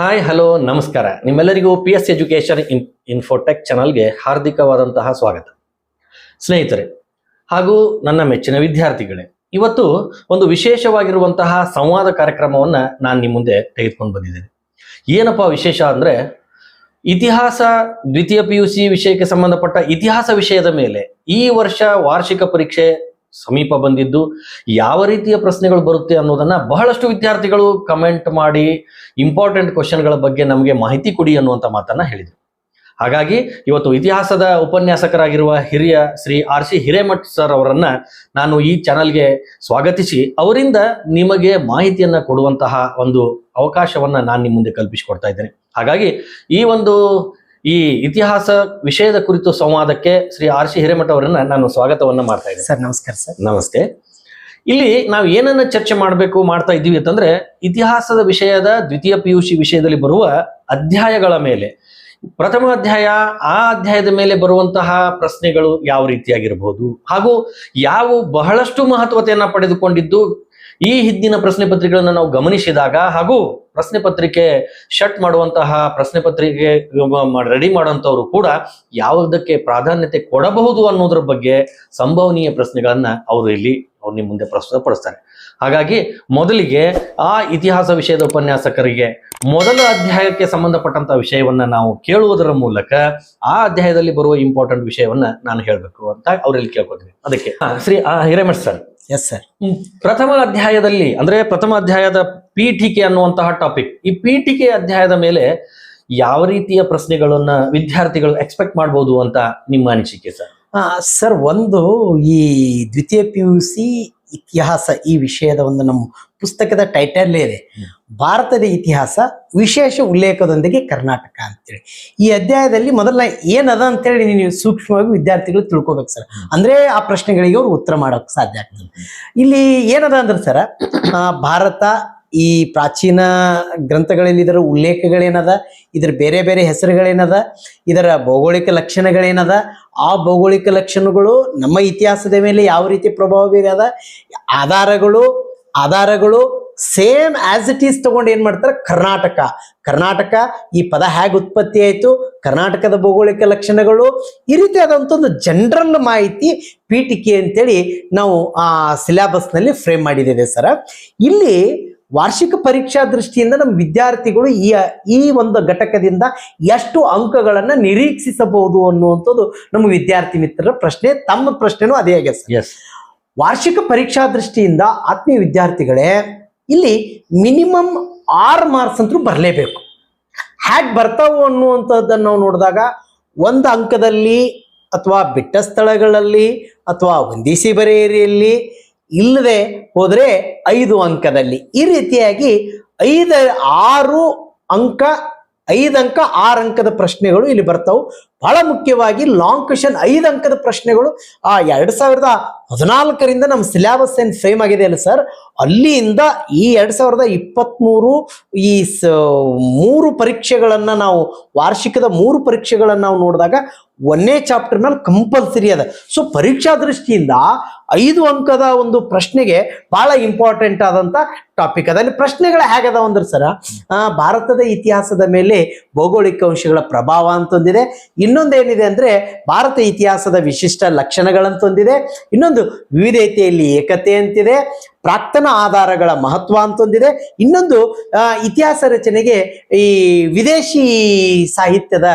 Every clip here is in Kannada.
ಹಾಯ್ ಹಲೋ ನಮಸ್ಕಾರ. ನಿಮ್ಮೆಲ್ಲರಿಗೂ P S education in Infotech ಚಾನಲ್ಗೆ ಹಾರ್ದಿಕವಾದಂತಹ ಸ್ವಾಗತ. ಸ್ನೇಹಿತರೆ, ಹಾಗೂ ನನ್ನ ಮೆಚ್ಚಿನ ವಿದ್ಯಾರ್ಥಿಗಳೇ, ಇವತ್ತು ಒಂದು ವಿಶೇಷವಾಗಿರುವಂತಹ ಸಂವಾದ ಕಾರ್ಯಕ್ರಮವನ್ನ ನಾನು ನಿಮ್ಮ ಮುಂದೆ ತೆಗೆದುಕೊಂಡು ಬಂದಿದ್ದೇನೆ. ಏನಪ್ಪಾ ವಿಶೇಷ ಅಂದ್ರೆ, ಇತಿಹಾಸ, ದ್ವಿತೀಯ ಪಿ ಯು ಸಿ ವಿಷಯಕ್ಕೆ ಸಂಬಂಧಪಟ್ಟ ಇತಿಹಾಸ ವಿಷಯದ ಮೇಲೆ ಈ ವರ್ಷ ವಾರ್ಷಿಕ ಪರೀಕ್ಷೆ ಸಮೀಪ ಬಂದಿದ್ದು, ಯಾವ ರೀತಿಯ ಪ್ರಶ್ನೆಗಳು ಬರುತ್ತೆ ಅನ್ನೋದನ್ನ ಬಹಳಷ್ಟು ವಿದ್ಯಾರ್ಥಿಗಳು ಕಮೆಂಟ್ ಮಾಡಿ ಇಂಪಾರ್ಟೆಂಟ್ ಕ್ವಶನ್ಗಳ ಬಗ್ಗೆ ನಮಗೆ ಮಾಹಿತಿ ಕೊಡಿ ಅನ್ನುವಂಥ ಮಾತನ್ನ ಹೇಳಿದರು. ಹಾಗಾಗಿ ಇವತ್ತು ಇತಿಹಾಸದ ಉಪನ್ಯಾಸಕರಾಗಿರುವ ಹಿರಿಯ Shri R C Hiremath sir ಅವರನ್ನ ನಾನು ಈ ಚಾನಲ್ಗೆ ಸ್ವಾಗತಿಸಿ, ಅವರಿಂದ ನಿಮಗೆ ಮಾಹಿತಿಯನ್ನ ಕೊಡುವಂತಹ ಒಂದು ಅವಕಾಶವನ್ನ ನಾನು ನಿಮ್ಮ ಮುಂದೆ ಕಲ್ಪಿಸಿಕೊಡ್ತಾ ಇದ್ದೇನೆ. ಹಾಗಾಗಿ ಈ ಒಂದು ಈ ಇತಿಹಾಸ ವಿಷಯದ ಕುರಿತು ಸಂವಾದಕ್ಕೆ ಶ್ರೀ ಆರ್ ಸಿ ಹಿರೇಮಠ ಅವರನ್ನ ನಾನು ಸ್ವಾಗತವನ್ನ ಮಾಡ್ತಾ ಇದ್ದೀನಿ. ಸರ್ ನಮಸ್ಕಾರ ಸರ್. ನಮಸ್ತೆ. ಇಲ್ಲಿ ನಾವು ಏನನ್ನ ಚರ್ಚೆ ಮಾಡಬೇಕು ಮಾಡ್ತಾ ಇದ್ದೀವಿ ಅಂತಂದ್ರೆ ಇತಿಹಾಸದ ವಿಷಯದ ದ್ವಿತೀಯ ಪಿ ಯು ಸಿ ವಿಷಯದಲ್ಲಿ ಬರುವ ಅಧ್ಯಾಯಗಳ ಮೇಲೆ. ಪ್ರಥಮ ಅಧ್ಯಾಯ ಆ ಅಧ್ಯಾಯದ ಮೇಲೆ ಬರುವಂತಹ ಪ್ರಶ್ನೆಗಳು ಯಾವ ರೀತಿಯಾಗಿರಬಹುದು ಹಾಗೂ ಯಾವ ಬಹಳಷ್ಟು ಮಹತ್ವತೆಯನ್ನ ಪಡೆದುಕೊಂಡಿದ್ದು ಈ ಹಿಂದಿನ ಪ್ರಶ್ನೆ ಪತ್ರಿಕೆಗಳನ್ನು ನಾವು ಗಮನಿಸಿದಾಗ ಹಾಗೂ ಪ್ರಶ್ನೆ ಪತ್ರಿಕೆ ಶಟ್ ಮಾಡುವಂತಹ ಪ್ರಶ್ನೆ ಪತ್ರಿಕೆ ರೆಡಿ ಮಾಡುವಂತವರು ಕೂಡ ಯಾವುದಕ್ಕೆ ಪ್ರಾಧಾನ್ಯತೆ ಕೊಡಬಹುದು ಅನ್ನೋದ್ರ ಬಗ್ಗೆ ಸಂಭವನೀಯ ಪ್ರಶ್ನೆಗಳನ್ನ ಅವರು ಇಲ್ಲಿ ಅವ್ರು ನಿಮ್ಮ ಮುಂದೆ ಪ್ರಸ್ತುತಪಡಿಸ್ತಾರೆ. ಹಾಗಾಗಿ ಮೊದಲಿಗೆ ಆ ಇತಿಹಾಸ ವಿಷಯದ ಉಪನ್ಯಾಸಕರಿಗೆ ಮೊದಲ ಅಧ್ಯಾಯಕ್ಕೆ ಸಂಬಂಧಪಟ್ಟಂತ ವಿಷಯವನ್ನ ನಾವು ಕೇಳುವುದರ ಮೂಲಕ ಆ ಅಧ್ಯಾಯದಲ್ಲಿ ಬರುವ ಇಂಪಾರ್ಟೆಂಟ್ ವಿಷಯವನ್ನ ನಾನು ಹೇಳಬೇಕು ಅಂತ ಅವರಲ್ಲಿ ಕೇಳ್ಕೊತೀನಿ ಅದಕ್ಕೆ, Shri Hiremath sir. Yes sir hmm. ಪ್ರಥಮ ಅಧ್ಯಾಯದಲ್ಲಿ ಅಂದ್ರೆ ಪ್ರಥಮ ಅಧ್ಯಾಯದ ಪೀಠಿಕೆ ಅನ್ನುವಂತಹ ಟಾಪಿಕ್ ಈ ಪೀಠಿಕೆ ಅಧ್ಯಾಯದ ಮೇಲೆ ಯಾವ ರೀತಿಯ ಪ್ರಶ್ನೆಗಳನ್ನ ವಿದ್ಯಾರ್ಥಿಗಳು ಎಕ್ಸ್ಪೆಕ್ಟ್ ಮಾಡಬಹುದು ಅಂತ ನಿಮ್ಮ ಅನಿಸಿಕೆ ಸರ್ ಸರ್ ಒಂದು ಈ ದ್ವಿತೀಯ ಪಿ ಯು ಸಿ ಇತಿಹಾಸ ಈ ವಿಷಯದ ಒಂದು ನಮ್ಮ ಪುಸ್ತಕದ ಟೈಟಲ್ ಇದೆ. ಭಾರತದ ಇತಿಹಾಸ ವಿಶೇಷ ಉಲ್ಲೇಖದೊಂದಿಗೆ ಕರ್ನಾಟಕ ಅಂತೇಳಿ. ಈ ಅಧ್ಯಾಯದಲ್ಲಿ ಮೊದಲ ಏನದ ಅಂತೇಳಿ ನೀವು ಸೂಕ್ಷ್ಮವಾಗಿ ವಿದ್ಯಾರ್ಥಿಗಳು ತಿಳ್ಕೊಬೇಕು ಸರ್. ಅಂದ್ರೆ ಆ ಪ್ರಶ್ನೆಗಳಿಗೆ ಅವ್ರು ಉತ್ತರ ಮಾಡೋಕೆ ಸಾಧ್ಯ ಆಗ್ತದೆ. ಇಲ್ಲಿ ಏನದ ಅಂದ್ರೆ ಸರ ಭಾರತ ಈ ಪ್ರಾಚೀನ ಗ್ರಂಥಗಳಲ್ಲಿ ಇದರ ಉಲ್ಲೇಖಗಳೇನದ? ಇದರ ಬೇರೆ ಬೇರೆ ಹೆಸರುಗಳೇನದ? ಇದರ ಭೌಗೋಳಿಕ ಲಕ್ಷಣಗಳೇನದ? ಆ ಭೌಗೋಳಿಕ ಲಕ್ಷಣಗಳು ನಮ್ಮ ಇತಿಹಾಸದ ಮೇಲೆ ಯಾವ ರೀತಿ ಪ್ರಭಾವ ಬೀರದ ಆಧಾರಗಳು ಆಧಾರಗಳು ಸೇಮ್ ಆಸ್ ಇಟ್ ಈಸ್ ತಗೊಂಡು ಏನ್ ಮಾಡ್ತಾರೆ? ಕರ್ನಾಟಕ. ಕರ್ನಾಟಕ ಈ ಪದ ಹೇಗೆ ಉತ್ಪತ್ತಿ ಆಯಿತು? ಕರ್ನಾಟಕದ ಭೌಗೋಳಿಕ ಲಕ್ಷಣಗಳು ಈ ರೀತಿಯಾದಂಥ ಒಂದು ಜನರಲ್ ಮಾಹಿತಿ ಪೀಠಿಕೆ ಅಂತೇಳಿ ನಾವು ಆ ಸಿಲೆಬಸ್ನಲ್ಲಿ ಫ್ರೇಮ್ ಮಾಡಿದ್ದೇವೆ ಸರ್. ಇಲ್ಲಿ ವಾರ್ಷಿಕ ಪರೀಕ್ಷಾ ದೃಷ್ಟಿಯಿಂದ ನಮ್ಮ ವಿದ್ಯಾರ್ಥಿಗಳು ಈ ಈ ಒಂದು ಘಟಕದಿಂದ ಎಷ್ಟು ಅಂಕಗಳನ್ನು ನಿರೀಕ್ಷಿಸಬಹುದು ಅನ್ನುವಂಥದ್ದು ನಮ್ಮ ವಿದ್ಯಾರ್ಥಿ ಮಿತ್ರರ ಪ್ರಶ್ನೆ ತಮ್ಮ ಪ್ರಶ್ನೆನೂ ಅದೇ ಆಗಿದೆ ವಾರ್ಷಿಕ ಪರೀಕ್ಷಾ ದೃಷ್ಟಿಯಿಂದ ಆತ್ಮೀಯ ವಿದ್ಯಾರ್ಥಿಗಳೇ ಇಲ್ಲಿ ಮಿನಿಮಮ್ ಆರು ಮಾರ್ಕ್ಸ್ ಅಂತೂ ಬರಲೇಬೇಕು. ಹ್ಯಾಕ್ ಬರ್ತಾವು ಅನ್ನುವಂಥದ್ದನ್ನು ನಾವು ನೋಡಿದಾಗ ಒಂದು ಅಂಕದಲ್ಲಿ ಅಥವಾ ಬಿಟ್ಟ ಸ್ಥಳಗಳಲ್ಲಿ ಅಥವಾ ಒಂದಿಸಿ ಬರೆಯರಿಯಲ್ಲಿ ಇಲ್ಲದೆ ಹೋದರೆ ಐದು ಅಂಕದಲ್ಲಿ. ಈ ರೀತಿಯಾಗಿ ಐದು, ಆರು ಅಂಕ, ಐದು ಅಂಕ, ಆರು ಅಂಕದ ಪ್ರಶ್ನೆಗಳು ಇಲ್ಲಿ ಬರ್ತಾವು. ಬಹಳ ಮುಖ್ಯವಾಗಿ ಲಾಂಗ್ ಕ್ವಶನ್ ಐದು ಅಂಕದ ಪ್ರಶ್ನೆಗಳು. ಆ ಎರಡ್ ಸಾವಿರದ ಹದಿನಾಲ್ಕರಿಂದ ನಮ್ಮ ಸಿಲೆಬಸ್ ಏನ್ ಫೇಮ್ ಆಗಿದೆ ಅಲ್ಲ ಸರ್ ಅಲ್ಲಿಯಿಂದ ಈ ಎರಡ್ ಸಾವಿರದ ಇಪ್ಪತ್ತ್ಮೂರು ಈ ಮೂರು ಪರೀಕ್ಷೆಗಳನ್ನ ನಾವು, ವಾರ್ಷಿಕದ ಮೂರು ಪರೀಕ್ಷೆಗಳನ್ನ ನಾವು ನೋಡಿದಾಗ ಒಂದೇ ಚಾಪ್ಟರ್ ಮೇಲೆ ಕಂಪಲ್ಸರಿ ಅದ. ಸೊ ಪರೀಕ್ಷಾ ದೃಷ್ಟಿಯಿಂದ ಐದು ಅಂಕದ ಒಂದು ಪ್ರಶ್ನೆಗೆ ಬಹಳ ಇಂಪಾರ್ಟೆಂಟ್ ಆದಂತ ಟಾಪಿಕ್ ಅದ. ಅಲ್ಲಿ ಪ್ರಶ್ನೆಗಳು ಹೇಗದಾವ ಅಂದ್ರೆ ಸರ ಭಾರತದ ಇತಿಹಾಸದ ಮೇಲೆ ಭೌಗೋಳಿಕ ಅಂಶಗಳ ಪ್ರಭಾವ ಅಂತಂದಿದೆ. ಇನ್ನೊಂದೇನಿದೆ ಅಂದ್ರೆ ಭಾರತ ಇತಿಹಾಸದ ವಿಶಿಷ್ಟ ಲಕ್ಷಣಗಳಂತೊಂದಿದೆ. ಇನ್ನೊಂದು ವಿವಿಧತೆಯಲ್ಲಿ ಏಕತೆ ಅಂತಿದೆ. ಪ್ರಾಕ್ತನ ಆಧಾರಗಳ ಮಹತ್ವ ಅಂತೊಂದಿದೆ. ಇನ್ನೊಂದು ಇತಿಹಾಸ ರಚನೆಗೆ ಈ ವಿದೇಶಿ ಸಾಹಿತ್ಯದ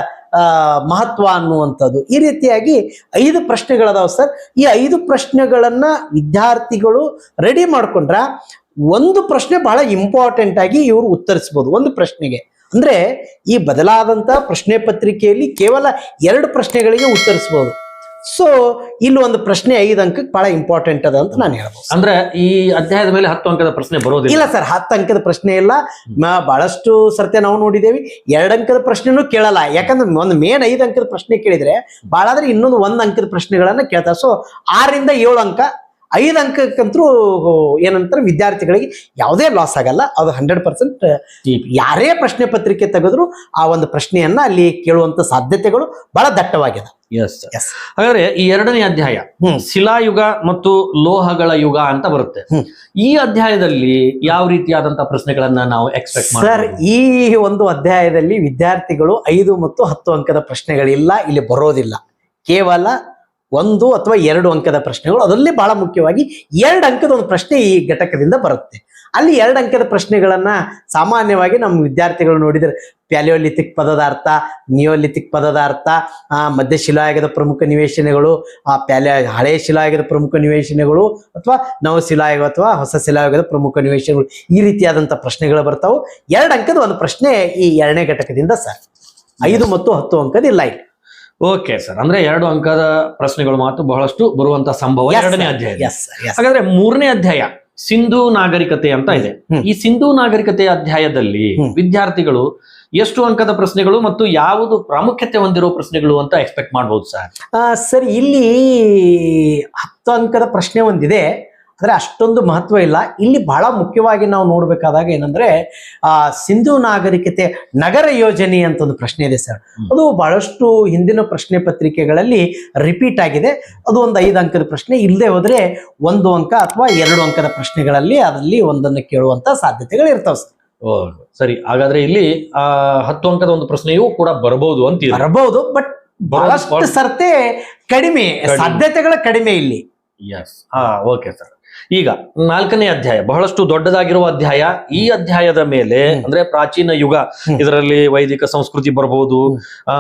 ಮಹತ್ವ ಅನ್ನುವಂಥದ್ದು. ಈ ರೀತಿಯಾಗಿ ಐದು ಪ್ರಶ್ನೆಗಳದಾವ ಸರ್. ಈ ಐದು ಪ್ರಶ್ನೆಗಳನ್ನು ವಿದ್ಯಾರ್ಥಿಗಳು ರೆಡಿ ಮಾಡ್ಕೊಂಡ್ರ ಒಂದು ಪ್ರಶ್ನೆ ಬಹಳ ಇಂಪಾರ್ಟೆಂಟ್ ಆಗಿ ಇವರು ಉತ್ತರಿಸ್ಬೋದು. ಒಂದು ಪ್ರಶ್ನೆಗೆ. ಅಂದ್ರೆ ಈ ಬದಲಾದಂತ ಪ್ರಶ್ನೆ ಪತ್ರಿಕೆಯಲ್ಲಿ ಕೇವಲ ಎರಡು ಪ್ರಶ್ನೆಗಳಿಗೆ ಉತ್ತರಿಸ್ಬೋದು. ಸೊ ಇಲ್ಲಿ ಒಂದು ಪ್ರಶ್ನೆ ಐದು ಅಂಕಕ್ಕೆ ಬಹಳ ಇಂಪಾರ್ಟೆಂಟ್ ಅದ ಅಂತ ನಾನು ಹೇಳ್ಬೋದು. ಅಂದ್ರೆ ಈ ಅಧ್ಯಾಯದ ಮೇಲೆ ಹತ್ತು ಅಂಕದ ಪ್ರಶ್ನೆ ಬರೋದಿಲ್ಲ. ಇಲ್ಲ ಸರ್ ಹತ್ತು ಅಂಕದ ಪ್ರಶ್ನೆ ಇಲ್ಲ. ಬಹಳಷ್ಟು ಸರ್ತೆ ನಾವು ನೋಡಿದ್ದೇವೆ ಎರಡು ಅಂಕದ ಪ್ರಶ್ನೆನೂ ಕೇಳಲ್ಲ. ಯಾಕಂದ್ರೆ ಒಂದು ಮೇನ್ ಐದು ಅಂಕದ ಪ್ರಶ್ನೆ ಕೇಳಿದ್ರೆ ಬಹಳ ಆದ್ರೆ ಇನ್ನೊಂದು ಒಂದು ಅಂಕದ ಪ್ರಶ್ನೆಗಳನ್ನ ಕೇಳ್ತಾರೆ. ಸೊ ಆರರಿಂದ ಏಳು ಅಂಕ ಐದು ಅಂಕಕ್ಕಂತರೂ ಏನಂತಾರೆ ವಿದ್ಯಾರ್ಥಿಗಳಿಗೆ ಯಾವುದೇ ಲಾಸ್ ಆಗಲ್ಲ. ಅದು ಹಂಡ್ರೆಡ್ ಪರ್ಸೆಂಟ್ ಯಾರೇ ಪ್ರಶ್ನೆ ಪತ್ರಿಕೆ ತೆಗೆದ್ರು ಆ ಒಂದು ಪ್ರಶ್ನೆಯನ್ನ ಅಲ್ಲಿ ಕೇಳುವಂತ ಸಾಧ್ಯತೆಗಳು ಬಹಳ ದಟ್ಟವಾಗಿದೆ. ಎಸ್. ಹಾಗಾದ್ರೆ ಈ ಎರಡನೇ ಅಧ್ಯಾಯ. ಶಿಲಾಯುಗ ಮತ್ತು ಲೋಹಗಳ ಯುಗ ಅಂತ ಬರುತ್ತೆ. ಈ ಅಧ್ಯಾಯದಲ್ಲಿ ಯಾವ ರೀತಿಯಾದಂತಹ ಪ್ರಶ್ನೆಗಳನ್ನ ನಾವು ಎಕ್ಸ್ಪೆಕ್ಟ್ ಸರ್ ಈ ಒಂದು ಅಧ್ಯಾಯದಲ್ಲಿ ವಿದ್ಯಾರ್ಥಿಗಳು ಐದು ಮತ್ತು ಹತ್ತು ಅಂಕದ ಪ್ರಶ್ನೆಗಳಿಲ್ಲ ಇಲ್ಲಿ ಬರೋದಿಲ್ಲ. ಕೇವಲ ಒಂದು ಅಥವಾ ಎರಡು ಅಂಕದ ಪ್ರಶ್ನೆಗಳು. ಅದರಲ್ಲಿ ಬಹಳ ಮುಖ್ಯವಾಗಿ ಎರಡು ಅಂಕದ ಒಂದು ಪ್ರಶ್ನೆ ಈ ಘಟಕದಿಂದ ಬರುತ್ತೆ. ಅಲ್ಲಿ ಎರಡು ಅಂಕದ ಪ್ರಶ್ನೆಗಳನ್ನ ಸಾಮಾನ್ಯವಾಗಿ ನಮ್ಮ ವಿದ್ಯಾರ್ಥಿಗಳು ನೋಡಿದರೆ ಪ್ಯಾಲಿಯೋಲಿಥಿಕ್ ಪದದ ಅರ್ಥ ನಿಯೋಲಿಥಿಕ್ ಪದದ ಅರ್ಥ ಆ, ಮಧ್ಯ ಶಿಲಾಯುಗದ ಪ್ರಮುಖ ನಿವೇಶನಗಳು ಆ ಪ್ಯಾಲಿಯ ಹಳೆ ಶಿಲಾಯುಗದ ಪ್ರಮುಖ ನಿವೇಶನಗಳು ಅಥವಾ ನವ ಶಿಲಾಯುಗ ಅಥವಾ ಹೊಸ ಶಿಲಾಯುಗದ ಪ್ರಮುಖ ನಿವೇಶನಗಳು ಈ ರೀತಿಯಾದಂಥ ಪ್ರಶ್ನೆಗಳು ಬರ್ತಾವೆ. ಎರಡು ಅಂಕದ ಒಂದು ಪ್ರಶ್ನೆ ಈ ಎರಡನೇ ಘಟಕದಿಂದ ಸರ್. ಐದು ಮತ್ತು ಹತ್ತು ಅಂಕದ ಇಲ್ಲಿ. ಓಕೆ ಸರ್ ಅಂದ್ರೆ ಎರಡು ಅಂಕದ ಪ್ರಶ್ನೆಗಳು ಮಾತ್ರ ಬಹಳಷ್ಟು ಬರುವಂತ ಸಂಭವ ಎರಡನೇ ಅಧ್ಯಾಯ ಹಾಗಾದ್ರೆ ಮೂರನೇ ಅಧ್ಯಾಯ ಸಿಂಧು ನಾಗರಿಕತೆ ಅಂತ ಇದೆ. ಈ ಸಿಂಧು ನಾಗರಿಕತೆ ಅಧ್ಯಾಯದಲ್ಲಿ ವಿದ್ಯಾರ್ಥಿಗಳು ಎಷ್ಟು ಅಂಕದ ಪ್ರಶ್ನೆಗಳು ಮತ್ತು ಯಾವುದು ಪ್ರಾಮುಖ್ಯತೆ ಹೊಂದಿರೋ ಪ್ರಶ್ನೆಗಳು ಅಂತ ಎಕ್ಸ್ಪೆಕ್ಟ್ ಮಾಡಬಹುದು ಸರ್ ಸರ್ ಇಲ್ಲಿ ಹತ್ತು ಅಂಕದ ಪ್ರಶ್ನೆ ಒಂದಿದೆ. ಆದರೆ ಅಷ್ಟೊಂದು ಮಹತ್ವ ಇಲ್ಲ. ಇಲ್ಲಿ ಬಹಳ ಮುಖ್ಯವಾಗಿ ನಾವು ನೋಡಬೇಕಾದಾಗ ಏನಂದ್ರೆ ಆ ಸಿಂಧು ನಾಗರಿಕತೆ ನಗರ ಯೋಜನೆ ಅಂತ ಒಂದು ಪ್ರಶ್ನೆ ಇದೆ ಸರ್. ಅದು ಬಹಳಷ್ಟು ಹಿಂದಿನ ಪ್ರಶ್ನೆ ಪತ್ರಿಕೆಗಳಲ್ಲಿ ರಿಪೀಟ್ ಆಗಿದೆ. ಅದು ಒಂದು ಐದು ಅಂಕದ ಪ್ರಶ್ನೆ. ಇಲ್ಲದೆ ಹೋದ್ರೆ ಒಂದು ಅಂಕ ಅಥವಾ ಎರಡು ಅಂಕದ ಪ್ರಶ್ನೆಗಳಲ್ಲಿ ಅದರಲ್ಲಿ ಒಂದನ್ನು ಕೇಳುವಂತ ಸಾಧ್ಯತೆಗಳು ಇರ್ತಾವೆ ಸರ್. ಓ ಸರಿ. ಹಾಗಾದ್ರೆ ಇಲ್ಲಿ ಆ ಹತ್ತು ಅಂಕದ ಒಂದು ಪ್ರಶ್ನೆಯೂ ಕೂಡ ಬರಬಹುದು ಅಂತ ಬರಬಹುದು ಬಟ್ ಬಹಳಷ್ಟು ಸರ್ತೆ ಕಡಿಮೆ ಸಾಧ್ಯತೆಗಳ ಸಾಧ್ಯತೆಗಳು ಕಡಿಮೆ ಇಲ್ಲಿ. ಎಸ್ ಹಾ ಓಕೆ ಸರ್. ಈಗ ನಾಲ್ಕನೇ ಅಧ್ಯಾಯ ಬಹಳಷ್ಟು ದೊಡ್ಡದಾಗಿರುವ ಅಧ್ಯಾಯ ಈ ಅಧ್ಯಾಯದ ಮೇಲೆ ಅಂದ್ರೆ ಪ್ರಾಚೀನ ಯುಗ. ಇದರಲ್ಲಿ ವೈದಿಕ ಸಂಸ್ಕೃತಿ ಬರಬಹುದು.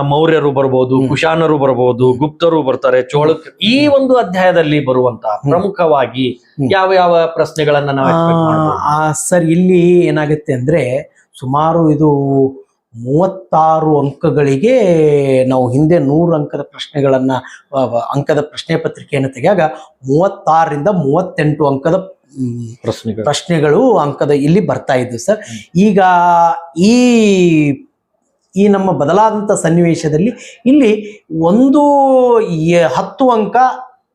ಮೌರ್ಯರು ಬರಬಹುದು. ಕುಶಾನರು ಬರಬಹುದು ಗುಪ್ತರು ಬರ್ತಾರೆ ಚೋಳ ಈ ಒಂದು ಅಧ್ಯಾಯದಲ್ಲಿ ಬರುವಂತ ಪ್ರಮುಖವಾಗಿ ಯಾವ ಯಾವ ಪ್ರಶ್ನೆಗಳನ್ನ ನಾವು ಸರ್ ಇಲ್ಲಿ ಏನಾಗುತ್ತೆ ಅಂದ್ರೆ ಸುಮಾರು ಇದು ಮೂವತ್ತಾರು ಅಂಕಗಳಿಗೆ ನಾವು ಹಿಂದೆ ನೂರು ಅಂಕದ ಪ್ರಶ್ನೆಗಳನ್ನ ಅಂಕದ ಪ್ರಶ್ನೆ ಪತ್ರಿಕೆಯನ್ನು ತೆಗೆಯಾಗ ಮೂವತ್ತಾರರಿಂದ ಮೂವತ್ತೆಂಟು ಅಂಕದ ಪ್ರಶ್ನೆಗಳು. ಪ್ರಶ್ನೆಗಳು ಅಂಕದ ಇಲ್ಲಿ ಬರ್ತಾ ಇದ್ವು ಸರ್. ಈಗ ಈ ಈ ನಮ್ಮ ಬದಲಾದಂಥ ಸನ್ನಿವೇಶದಲ್ಲಿ ಇಲ್ಲಿ ಒಂದು ಹತ್ತು ಅಂಕ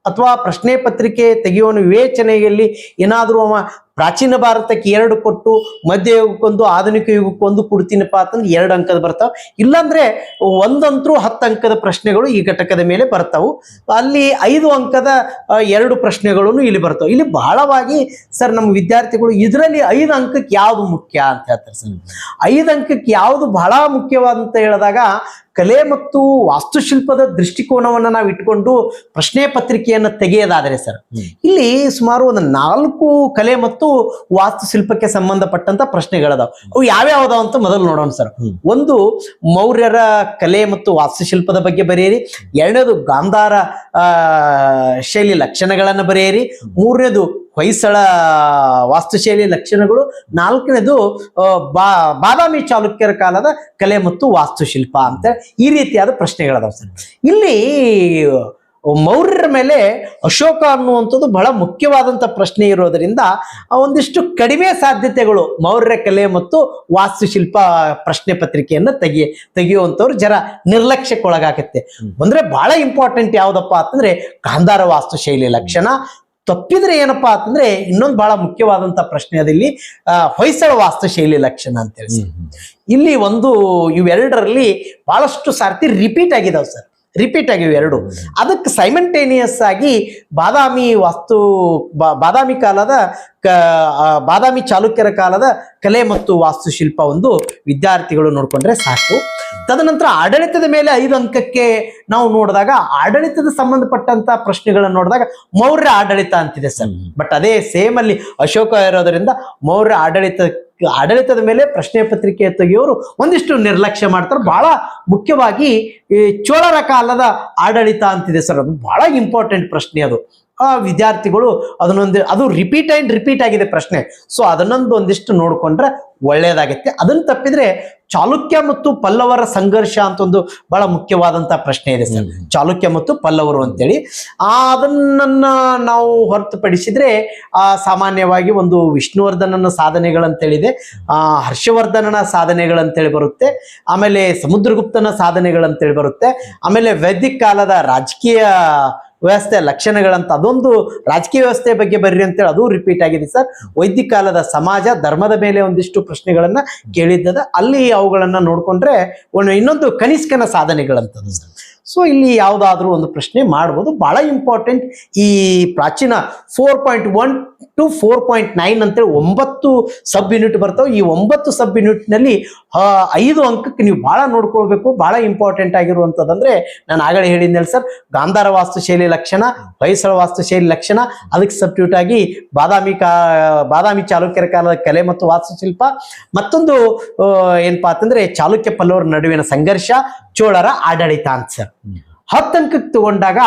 ಅಥವಾ ಪ್ರಶ್ನೆ ಪತ್ರಿಕೆ ತೆಗೆಯುವ ವಿವೇಚನೆಯಲ್ಲಿ ಏನಾದರೂ ಅವ ಪ್ರಾಚೀನ ಭಾರತಕ್ಕೆ ಎರಡು ಕೊಟ್ಟು ಮಧ್ಯ ಯುಗಕ್ಕೊಂದು ಆಧುನಿಕ ಯುಗಕ್ಕೊಂದು ಕೊಡ್ತೀನಪ್ಪ ಅಂತಂದ್ರೆ ಎರಡು ಅಂಕದ ಬರ್ತಾವ. ಇಲ್ಲಾಂದ್ರೆ ಒಂದಂತರೂ ಹತ್ತು ಅಂಕದ ಪ್ರಶ್ನೆಗಳು ಈ ಘಟಕದ ಮೇಲೆ ಬರ್ತಾವು. ಅಲ್ಲಿ ಐದು ಅಂಕದ ಎರಡು ಪ್ರಶ್ನೆಗಳು ಇಲ್ಲಿ ಬರ್ತಾವೆ. ಇಲ್ಲಿ ಬಹಳವಾಗಿ ಸರ್ ನಮ್ಮ ವಿದ್ಯಾರ್ಥಿಗಳು ಇದರಲ್ಲಿ ಐದು ಅಂಕಕ್ಕೆ ಯಾವುದು ಮುಖ್ಯ ಅಂತ ಹೇಳ್ತಾರೆ ಸರ್. ಐದು ಅಂಕಕ್ಕೆ ಯಾವುದು ಬಹಳ ಮುಖ್ಯವಾದಂತ ಹೇಳಿದಾಗ ಕಲೆ ಮತ್ತು ವಾಸ್ತುಶಿಲ್ಪದ ದೃಷ್ಟಿಕೋನವನ್ನು ನಾವು ಇಟ್ಕೊಂಡು ಪ್ರಶ್ನೆ ಪತ್ರಿಕೆಯನ್ನು ತೆಗೆಯೋದಾದರೆ ಸರ್. ಇಲ್ಲಿ ಸುಮಾರು ಒಂದು ನಾಲ್ಕು ಕಲೆ ಮತ್ತು ವಾಸ್ತುಶಿಲ್ಪಕ್ಕೆ ಸಂಬಂಧಪಟ್ಟಂತ ಪ್ರಶ್ನೆಗಳದಾವ. ಅವು ಯಾವ್ಯಾವ್ದಾವ ಅಂತ ಮೊದಲು ನೋಡೋಣ ಸರ್. ಒಂದು ಮೌರ್ಯರ ಕಲೆ ಮತ್ತು ವಾಸ್ತುಶಿಲ್ಪದ ಬಗ್ಗೆ ಬರೆಯಿರಿ. ಎರಡನೇದು ಗಾಂಧಾರ ಶೈಲಿ ಲಕ್ಷಣಗಳನ್ನು ಬರೆಯಿರಿ. ಮೂರನೇದು ಹೊಯ್ಸಳ ವಾಸ್ತುಶೈಲಿ ಲಕ್ಷಣಗಳು. ನಾಲ್ಕನೇದು ಬಾ ಬಾದಾಮಿ ಚಾಲುಕ್ಯರ ಕಾಲದ ಕಲೆ ಮತ್ತು ವಾಸ್ತುಶಿಲ್ಪ ಅಂತ ಈ ರೀತಿಯಾದ ಪ್ರಶ್ನೆಗಳದಾವ ಸರ್. ಇಲ್ಲಿ ಮೌರ್ಯರ ಮೇಲೆ ಅಶೋಕ ಅನ್ನುವಂಥದ್ದು ಬಹಳ ಮುಖ್ಯವಾದಂಥ ಪ್ರಶ್ನೆ ಇರೋದರಿಂದ ಒಂದಿಷ್ಟು ಕಡಿಮೆ ಸಾಧ್ಯತೆಗಳು ಮೌರ್ಯ ಕಲೆ ಮತ್ತು ವಾಸ್ತುಶಿಲ್ಪ ಪ್ರಶ್ನೆ ಪತ್ರಿಕೆಯನ್ನು ತೆಗಿ ತೆಗೆಯುವಂಥವ್ರು ಜರ ನಿರ್ಲಕ್ಷ್ಯಕ್ಕೊಳಗಾಗತ್ತೆ. ಅಂದ್ರೆ ಬಹಳ ಇಂಪಾರ್ಟೆಂಟ್ ಯಾವುದಪ್ಪ ಅಂತಂದ್ರೆ ಗಾಂಧಾರ ವಾಸ್ತುಶೈಲಿ ಲಕ್ಷಣ ತಪ್ಪಿದ್ರೆ ಏನಪ್ಪಾ ಅಂತಂದ್ರೆ ಇನ್ನೊಂದು ಬಹಳ ಮುಖ್ಯವಾದಂತ ಪ್ರಶ್ನೆ ಅದಿಲ್ಲಿ ಹೊಯ್ಸಳ ವಾಸ್ತುಶೈಲಿ ಲಕ್ಷಣ ಅಂತೇಳಿ. ಇಲ್ಲಿ ಒಂದು ಇವೆರಡರಲ್ಲಿ ಬಹಳಷ್ಟು ಸಾರ್ತಿ ರಿಪೀಟ್ ಆಗಿದಾವೆ ಸರ್ ರಿಪೀಟ್ ಆಗಿವೆ ಎರಡು. ಅದಕ್ಕೆ ಸೈಮಂಟೇನಿಯಸ್ ಆಗಿ ಬಾದಾಮಿ ವಾಸ್ತು ಬಾದಾಮಿ ಕಾಲದ ಕ ಬಾದಾಮಿ ಚಾಲುಕ್ಯರ ಕಾಲದ ಕಲೆ ಮತ್ತು ವಾಸ್ತುಶಿಲ್ಪ ಒಂದು ವಿದ್ಯಾರ್ಥಿಗಳು ನೋಡ್ಕೊಂಡ್ರೆ ಸಾಕು. ತದನಂತರ ಆಡಳಿತದ ಮೇಲೆ ಐದು ಅಂಕಕ್ಕೆ ನಾವು ನೋಡಿದಾಗ ಆಡಳಿತದ ಸಂಬಂಧಪಟ್ಟಂತ ಪ್ರಶ್ನೆಗಳನ್ನು ನೋಡಿದಾಗ ಮೌರ್ಯ ಆಡಳಿತ ಅಂತಿದೆ ಸರ್. ಬಟ್ ಅದೇ ಸೇಮ್ ಅಲ್ಲಿ ಅಶೋಕ ಇರೋದರಿಂದ ಮೌರ್ಯ ಆಡಳಿತ ಆಡಳಿತದ ಮೇಲೆ ಪ್ರಶ್ನೆ ಪತ್ರಿಕೆ ತೆಗೆಯೋರು ಒಂದಿಷ್ಟು ನಿರ್ಲಕ್ಷ್ಯ ಮಾಡ್ತಾರೆ. ಬಹಳ ಮುಖ್ಯವಾಗಿ ಈ ಚೋಳರ ಕಾಲದ ಆಡಳಿತ ಅಂತಿದೆ ಸರ್. ಅದು ಬಹಳ ಇಂಪಾರ್ಟೆಂಟ್ ಪ್ರಶ್ನೆ ಅದು. ಆ ವಿದ್ಯಾರ್ಥಿಗಳು ಅದನ್ನೊಂದು ಅದು ರಿಪೀಟ್ ಆ್ಯಂಡ್ ರಿಪೀಟ್ ಆಗಿದೆ ಪ್ರಶ್ನೆ. ಸೊ ಅದನ್ನೊಂದು ಒಂದಿಷ್ಟು ನೋಡ್ಕೊಂಡ್ರೆ ಒಳ್ಳೆಯದಾಗುತ್ತೆ ಅದನ್ನು ತಪ್ಪಿದ್ರೆ ಚಾಲುಕ್ಯ ಮತ್ತು ಪಲ್ಲವರ ಸಂಘರ್ಷ ಅಂತ ಒಂದು ಬಹಳ ಮುಖ್ಯವಾದಂತ ಪ್ರಶ್ನೆ ಇದೆ ಸರ್. ಚಾಲುಕ್ಯ ಮತ್ತು ಪಲ್ಲವರು ಅಂತೇಳಿ. ಆ ಅದನ್ನ ನಾವು ಹೊರತುಪಡಿಸಿದ್ರೆ ಆ ಸಾಮಾನ್ಯವಾಗಿ ಒಂದು ವಿಷ್ಣುವರ್ಧನನ ಸಾಧನೆಗಳಂತೇಳಿದೆ ಆ ಹರ್ಷವರ್ಧನನ ಸಾಧನೆಗಳಂತೇಳಿ ಬರುತ್ತೆ ಆಮೇಲೆ ಸಮುದ್ರಗುಪ್ತನ ಸಾಧನೆಗಳಂತೇಳಿ ಬರುತ್ತೆ ಆಮೇಲೆ ವೈದಿಕ ಕಾಲದ ರಾಜಕೀಯ ವ್ಯವಸ್ಥೆಯ ಲಕ್ಷಣಗಳಂತ ಅದೊಂದು ರಾಜಕೀಯ ವ್ಯವಸ್ಥೆ ಬಗ್ಗೆ ಬರ್ರಿ ಅಂತೇಳಿ ಅದು ರಿಪೀಟ್ ಆಗಿದೆ ಸರ್. ವೈದ್ಯ ಕಾಲದ ಸಮಾಜ, ಧರ್ಮದ ಮೇಲೆ ಒಂದಿಷ್ಟು ಪ್ರಶ್ನೆಗಳನ್ನ ಕೇಳಿದ್ದದ. ಅಲ್ಲಿ ಅವುಗಳನ್ನ ನೋಡ್ಕೊಂಡ್ರೆ ಒಂದು ಇನ್ನೊಂದು ಕನಿಷ್ಕನ ಸಾಧನೆಗಳಂತದ್ದು ಸರ್. ಸೊ ಇಲ್ಲಿ ಯಾವುದಾದ್ರೂ ಒಂದು ಪ್ರಶ್ನೆ ಮಾಡ್ಬೋದು. ಬಹಳ ಇಂಪಾರ್ಟೆಂಟ್ ಈ ಪ್ರಾಚೀನ four point one to four point nine ಅಂತೇಳಿ ಒಂಬತ್ತು ಸಬ್ ಯೂನಿಟ್ ಬರ್ತಾವೆ. ಈ ಒಂಬತ್ತು ಸಬ್ ಯೂನಿಟ್ನಲ್ಲಿ ಐದು ಅಂಕಕ್ಕೆ ನೀವು ಬಹಳ ನೋಡ್ಕೊಳ್ಬೇಕು ಬಹಳ ಇಂಪಾರ್ಟೆಂಟ್ ಆಗಿರುವಂಥದ್ದಂದ್ರೆ ನಾನು ಆಗಲೇ ಹೇಳಿದ್ನೇಳಿ ಸರ್, ಗಾಂಧಾರ ವಾಸ್ತುಶೈಲಿ ಲಕ್ಷಣ, ಹೊಯ್ಸಳ ವಾಸ್ತುಶೈಲಿ ಲಕ್ಷಣ, ಅದಕ್ಕೆ ಸಬ್ಟ್ಯೂಟ್ ಆಗಿ ಬಾದಾಮಿ ಕಾ, ಬಾದಾಮಿ ಚಾಲುಕ್ಯರ ಕಾಲದ ಕಲೆ ಮತ್ತು ವಾಸ್ತುಶಿಲ್ಪ, ಮತ್ತೊಂದು ಏನಪ್ಪಾ ಅಂತಂದ್ರೆ ಚಾಲುಕ್ಯ ಪಲ್ಲವರ ನಡುವಿನ ಸಂಘರ್ಷ, ಚೋಳರ ಆಡಳಿತ ಅಂತ ಸರ್ ಹತ್ತು ಅಂಕಕ್ಕೆ ತಗೊಂಡಾಗ